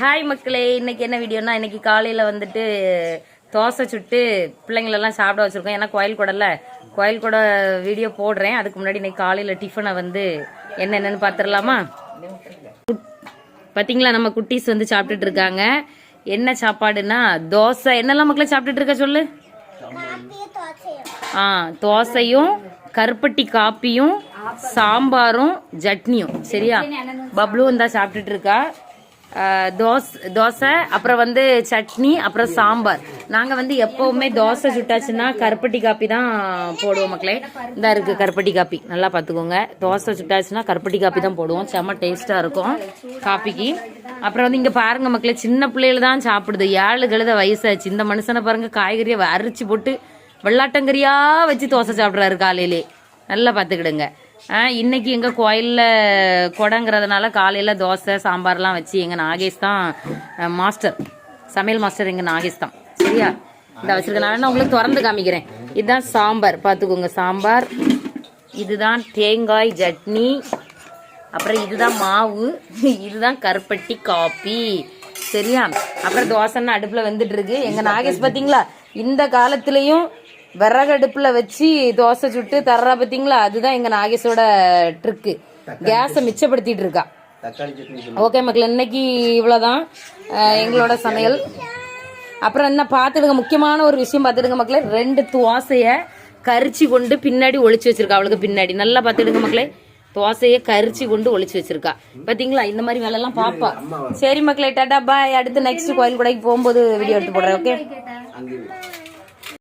Hi மக்களே. இன்னைக்கு என்ன வீடியோனா இன்னைக்கு காலையில வந்துட்டு தோசை சுட்டு பிள்ளைங்களெல்லாம் சாப்பிட வச்சிருக்கோம். ஏன்னா கோயில் கூடல கோயில் கூட வீடியோ போடுறேன். அதுக்கு முன்னாடி இன்னைக்கு காலையில டிஃபனை வந்து என்னென்னு பார்த்துடலாமா பாத்தீங்களா நம்ம குட்டீஸ் வந்து சாப்பிட்டுட்டு இருக்காங்க. என்ன சாப்பாடுனா தோசை. என்னெல்லாம் மக்களே சாப்பிட்டுட்டு இருக்க சொல்லு? ஆ தோசையும் கருப்பட்டி காப்பியும் சாம்பாரும் சட்னியும். சரியா? பப்ளுவும் தான் சாப்பிட்டுட்டு இருக்கா. தோசை தோசை அப்புறம் வந்து சட்னி அப்புறம் சாம்பார். நாங்க வந்து எப்பவுமே தோசை சுட்டாச்சுன்னா கருப்பட்டி காப்பி தான் போடுவோம் மக்களே. இந்த இருக்கு கருப்பட்டி காப்பி. நல்லா பாத்துக்கோங்க தோசை சுட்டாச்சுன்னா கருப்பட்டி காப்பி தான் போடுவோம். செம்ம டேஸ்டா இருக்கும் காப்பிக்கு. அப்புறம் வந்து இங்க பாருங்க மக்களே சின்ன பிள்ளைகள் தான் சாப்பிடுது. ஏழு கழுத வயசாச்சு. இந்த மனுஷனை பாருங்க காய்கறியை அரிச்சு போட்டு வெள்ளாட்டங்கறியாக வச்சு தோசை சாப்பிட்றாரு காலையிலே. நல்லா பார்த்துக்கிடுங்க. ஆ இன்னைக்கு எங்கள் கோயிலில் குடங்கிறதுனால காலையில் தோசை சாம்பார்லாம் வச்சு எங்கள் நாகேஷ் தான் மாஸ்டர். சமையல் மாஸ்டர் எங்கள் நாகேஷ் தான். சரியா? இந்த வச்சிருக்கனால நான் உங்களுக்கு திறந்து காமிக்கிறேன். இதுதான் சாம்பார். பார்த்துக்கோங்க சாம்பார். இதுதான் தேங்காய் சட்னி. அப்புறம் இதுதான் மாவு. இதுதான் கருப்பட்டி காப்பி. சரியா? அப்புறம் தோசைன்னா அடுப்புல வந்துட்டு இருக்கு. எங்க நாகேஷ் பாத்தீங்களா இந்த காலத்திலயும் விறகு அடுப்புல வச்சு தோசை சுட்டு தர்றா பாத்தீங்களா? அதுதான் எங்க நாகேஷோட ட்ரிக்கு. கேஸை மிச்சப்படுத்திட்டு இருக்கா. ஓகே மக்கள் இன்னைக்கு இவ்வளவுதான். அஹ், எங்களோட சமையல். அப்புறம் என்ன பார்த்துடுங்க முக்கியமான ஒரு விஷயம் பார்த்துடுங்க மக்களே. ரெண்டு தோசைய கரிச்சு கொண்டு பின்னாடி ஒளிச்சு வச்சிருக்கா அவளுக்கு பின்னாடி. நல்லா பார்த்துடுங்க மக்களே. தோசையை கரிச்சு கொண்டு ஒளிச்சு வச்சிருக்கா. பாத்தீங்களா? இந்த மாதிரி வேலை எல்லாம் பாப்பா. சரி மக்களே டாடா பாய். அடுத்து நெக்ஸ்ட் கோயில் கடைக்கு போகும்போது வீடியோ எடுத்து போடுறேன் ஓகே